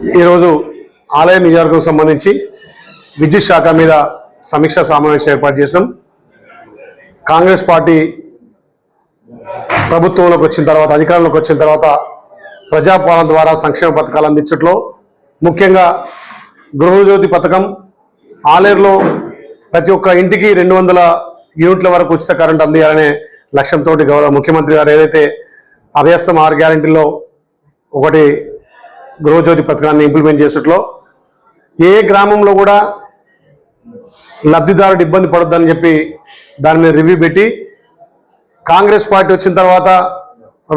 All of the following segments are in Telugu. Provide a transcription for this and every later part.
ఈరోజు ఆలయ నియోజకవర్గం సంబంధించి విద్యుత్ శాఖ మీద సమీక్ష సమావేశం ఏర్పాటు చేసినాం. కాంగ్రెస్ పార్టీ ప్రభుత్వంలోకి వచ్చిన తర్వాత అధికారంలోకి వచ్చిన తర్వాత ప్రజాపాలన ద్వారా సంక్షేమ పథకాలు అందించట్లో ముఖ్యంగా గృహజ్యోతి పథకం ఆలేరులో ప్రతి ఒక్క ఇంటికి రెండు వందల యూనిట్ల వరకు ఉచిత కరెంట్ అందియాలనే లక్ష్యంతో గౌరవ ముఖ్యమంత్రి గారు ఏదైతే అభ్యస్తం ఆరు గ్యారంటీలో ఒకటి గృహజ్యోతి పథకాన్ని ఇంప్లిమెంట్ చేసేట్లో ఏ గ్రామంలో కూడా లబ్ధిదారుడు ఇబ్బంది పడొద్దని చెప్పి దాని మీద రివ్యూ పెట్టి కాంగ్రెస్ పార్టీ వచ్చిన తర్వాత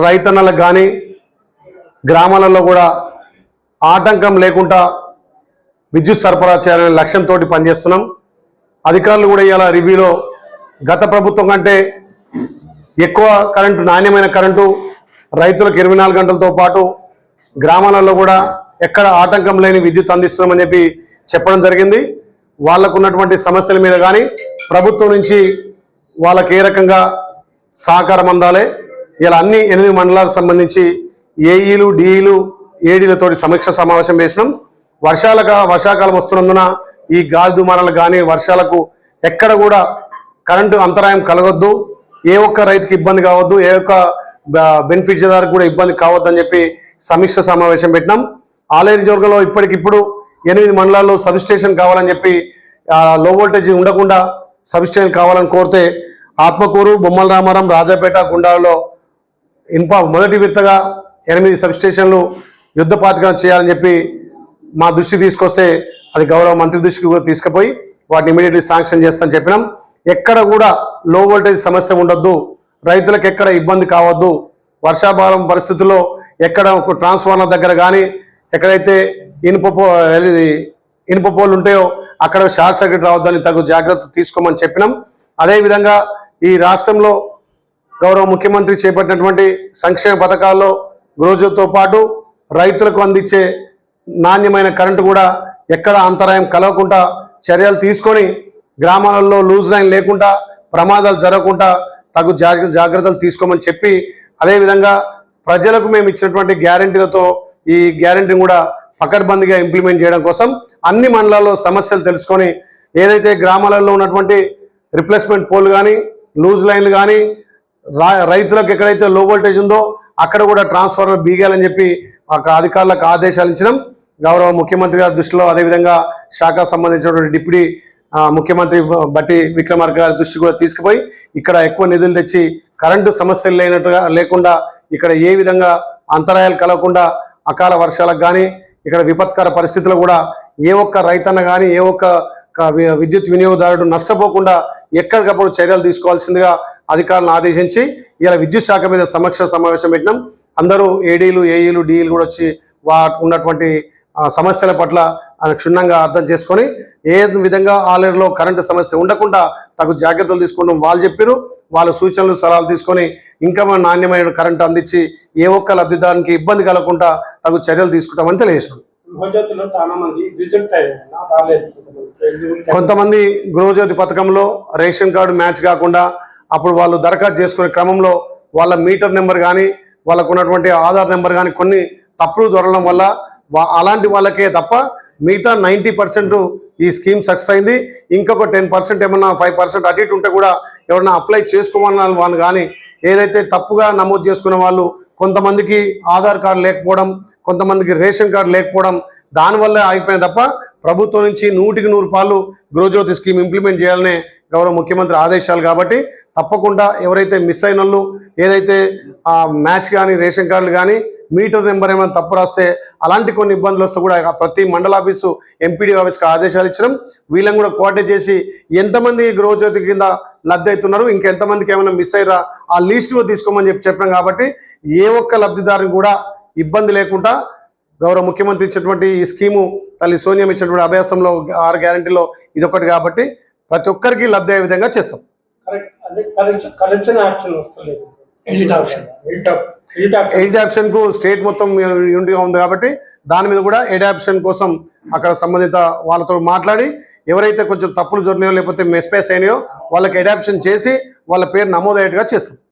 రైతన్నలకు కానీ గ్రామాలలో కూడా ఆటంకం లేకుండా విద్యుత్ సరఫరా చేయాలనే లక్ష్యంతో పనిచేస్తున్నాం. అధికారులు కూడా ఇలా రివ్యూలో గత ప్రభుత్వం కంటే ఎక్కువ కరెంటు నాణ్యమైన కరెంటు రైతులకు ఇరవై నాలుగు గంటలతో పాటు గ్రామాలలో కూడా ఎక్కడ ఆటంకం లేని విద్యుత్ అందిస్తున్నామని చెప్పి చెప్పడం జరిగింది. వాళ్ళకు ఉన్నటువంటి సమస్యల మీద కానీ ప్రభుత్వం నుంచి వాళ్ళకి ఏ రకంగా సహకారం అందాలి? ఇలా అన్ని ఎనిమిది మండలాలకు సంబంధించి ఏఈలు డిఈలు ఏడీలతోటి సమీక్ష సమావేశం చేసినాం. వర్షాలకు వర్షాకాలం వస్తున్నందున ఈ గాలి దుమారాలు కానీ వర్షాలకు ఎక్కడ కూడా కరెంటు అంతరాయం కలగొద్దు. ఏ ఒక్క రైతుకి ఇబ్బంది కావద్దు. ఏ ఒక్క బెనిఫిషియదారికి కూడా ఇబ్బంది కావద్దని చెప్పి సమీక్ష సమావేశం పెట్టినాం. ఆలయ నియోజకవర్గంలో ఇప్పటికిప్పుడు ఎనిమిది మండలాల్లో సబ్ స్టేషన్ కావాలని చెప్పి లో వోల్టేజ్ ఉండకుండా సబ్ స్టేషన్ కావాలని కోరితే ఆత్మకూరు బొమ్మల రామారం రాజాపేట గుండాలలో ఇన్పా మొదటి విడతగా ఎనిమిది సబ్ స్టేషన్లు యుద్ధపాతిగా చేయాలని చెప్పి మా దృష్టి తీసుకొస్తే అది గౌరవ మంత్రి దృష్టికి కూడా తీసుకుపోయి వాటిని ఇమీడియట్లీ శాంక్షన్ చేస్తామని చెప్పినాం. ఎక్కడ కూడా లో వోల్టేజ్ సమస్య ఉండొద్దు. రైతులకు ఎక్కడ ఇబ్బంది కావద్దు. వర్షాభావం పరిస్థితుల్లో ఎక్కడ ఒక ట్రాన్స్ఫార్మర్ దగ్గర కానీ ఎక్కడైతే ఇనుప పో ఇనుప పోలు ఉంటాయో అక్కడ షార్ట్ సర్క్యూట్ రావద్దని తగు జాగ్రత్త తీసుకోమని చెప్పినాం. అదేవిధంగా ఈ రాష్ట్రంలో గౌరవ ముఖ్యమంత్రి చేపట్టినటువంటి సంక్షేమ పథకాల్లో గృహజ్యోతితో పాటు రైతులకు అందించే నాణ్యమైన కరెంటు కూడా ఎక్కడ అంతరాయం కలగకుండా చర్యలు తీసుకొని గ్రామాలలో లూజ్ లైన్ లేకుండా ప్రమాదాలు జరగకుండా తగు జాగ్ర జాగ్రత్తలు తీసుకోమని చెప్పి అదేవిధంగా ప్రజలకు మేము ఇచ్చినటువంటి గ్యారంటీలతో ఈ గ్యారంటీని కూడా పకడ్బందీగా ఇంప్లిమెంట్ చేయడం కోసం అన్ని మండలాల్లో సమస్యలు తెలుసుకొని ఏదైతే గ్రామాలలో ఉన్నటువంటి రిప్లేస్మెంట్ పోల్ కానీ లూజ్ లైన్లు కానీ రైతులకు ఎక్కడైతే లో వోల్టేజ్ ఉందో అక్కడ కూడా ట్రాన్స్ఫార్మర్ బీగాలని చెప్పి అక్కడ అధికారులకు ఆదేశాలు ఇచ్చినాం. గౌరవ ముఖ్యమంత్రి గారి దృష్టిలో అదేవిధంగా శాఖ సంబంధించినటువంటి డిప్యూటీ ముఖ్యమంత్రి బట్టి విక్రమార్క గారి దృష్టి కూడా తీసుకుపోయి ఇక్కడ ఎక్కువ నిధులు తెచ్చి కరెంటు సమస్యలు లేనట్టుగా లేకుండా ఇక్కడ ఏ విధంగా అంతరాయాలు కలగకుండా అకాల వర్షాలకు కానీ ఇక్కడ విపత్కర పరిస్థితులు కూడా ఏ ఒక్క రైతన్న కానీ ఏ ఒక్క విద్యుత్ వినియోగదారుడు నష్టపోకుండా ఎక్కడికప్పుడు చర్యలు తీసుకోవాల్సిందిగా అధికారులను ఆదేశించి ఇలా విద్యుత్ శాఖ మీద సమక్ష సమావేశం పెట్టినాం. అందరూ ఏడీలు ఏఈలు డిఈలు కూడా వచ్చి వా ఉన్నటువంటి సమస్యల పట్ల క్షుణ్ణంగా అర్థం చేసుకొని ఏ విధంగా ఆలేరులో కరెంటు సమస్య ఉండకుండా తగు జాగ్రత్తలు తీసుకోవడం వాళ్ళు చెప్పారు వాళ్ళ సూచనలు సలహాలు తీసుకొని ఇంకా మన నాణ్యమైన కరెంటు అందించి ఏ ఒక్క లబ్ధిదారునికి ఇబ్బంది కలగకుండా తగు చర్యలు తీసుకుంటామని రాలేదు కొంతమంది. గృహజ్యోతి పథకంలో రేషన్ కార్డు మ్యాచ్ కాకుండా అప్పుడు వాళ్ళు దరఖాస్తు చేసుకునే క్రమంలో వాళ్ళ మీటర్ నెంబర్ కానీ వాళ్ళకు ఉన్నటువంటి ఆధార్ నెంబర్ కానీ కొన్ని తప్పులు దొరకడం వల్ల అలాంటి వాళ్ళకే తప్ప మిగతా నైంటీ పర్సెంట్ ఈ స్కీమ్ సక్సెస్ అయింది. ఇంకొక టెన్ పర్సెంట్ ఏమన్నా ఫైవ్ పర్సెంట్ అటు ఇటు ఉంటే కూడా ఎవరైనా అప్లై చేసుకోమన్న వాళ్ళు కానీ ఏదైతే తప్పుగా నమోదు చేసుకున్న వాళ్ళు కొంతమందికి ఆధార్ కార్డు లేకపోవడం కొంతమందికి రేషన్ కార్డు లేకపోవడం దానివల్ల ఆగిపోయింది తప్ప ప్రభుత్వం నుంచి నూటికి నూరు పాలు గృహజ్యోతి స్కీమ్ ఇంప్లిమెంట్ చేయాలనే గౌరవ ముఖ్యమంత్రి ఆదేశాలు కాబట్టి తప్పకుండా ఎవరైతే మిస్ అయిన ఏదైతే మ్యాచ్ కానీ రేషన్ కార్డులు కానీ మీటర్ నెంబర్ ఏమైనా తప్పు రాస్తే అలాంటి కొన్ని ఇబ్బందులు వస్తే కూడా ప్రతి మండల ఆఫీసు ఎంపీడీ ఆఫీస్కి ఆదేశాలు ఇచ్చినాం. వీళ్ళని కూడా కోఆర్డినేట్ చేసి ఎంతమంది గృహజ్యోతి కింద లబ్ధి అవుతున్నారు ఇంకెంతమందికి ఏమైనా మిస్ అయ్యారా ఆ లిస్ట్ కూడా తీసుకోమని చెప్పి చెప్పాం కాబట్టి ఏ ఒక్క లబ్ధిదారుని కూడా ఇబ్బంది లేకుండా గౌరవ ముఖ్యమంత్రి ఇచ్చినటువంటి ఈ స్కీము తల్లి సోనియం ఇచ్చినటువంటి అభ్యాసంలో ఆరు గ్యారంటీలో ఇదొకటి కాబట్టి ప్రతి ఒక్కరికి లబ్ధి అయ్యే విధంగా చేస్తాం. కరెక్ట్ అదే కరెక్షన్ కరెక్షన్ ఆప్షన్ వస్తలేదు. ఎడిట్ ఆప్షన్ ఎడిట్ ఆప్- ఎడిట్ ఆప్షన్ ఎయిడ్కు స్టేట్ మొత్తం యూనిట్గా ఉంది కాబట్టి దాని మీద కూడా ఎయిడ్ కోసం అక్కడ సంబంధిత వాళ్ళతో మాట్లాడి ఎవరైతే కొంచెం తప్పులు జరిగినాయో లేకపోతే మిస్పేస్ అయినాయో వాళ్ళకి ఎడాప్షన్ చేసి వాళ్ళ పేరు నమోదయ్యేట్టుగా చేస్తాం.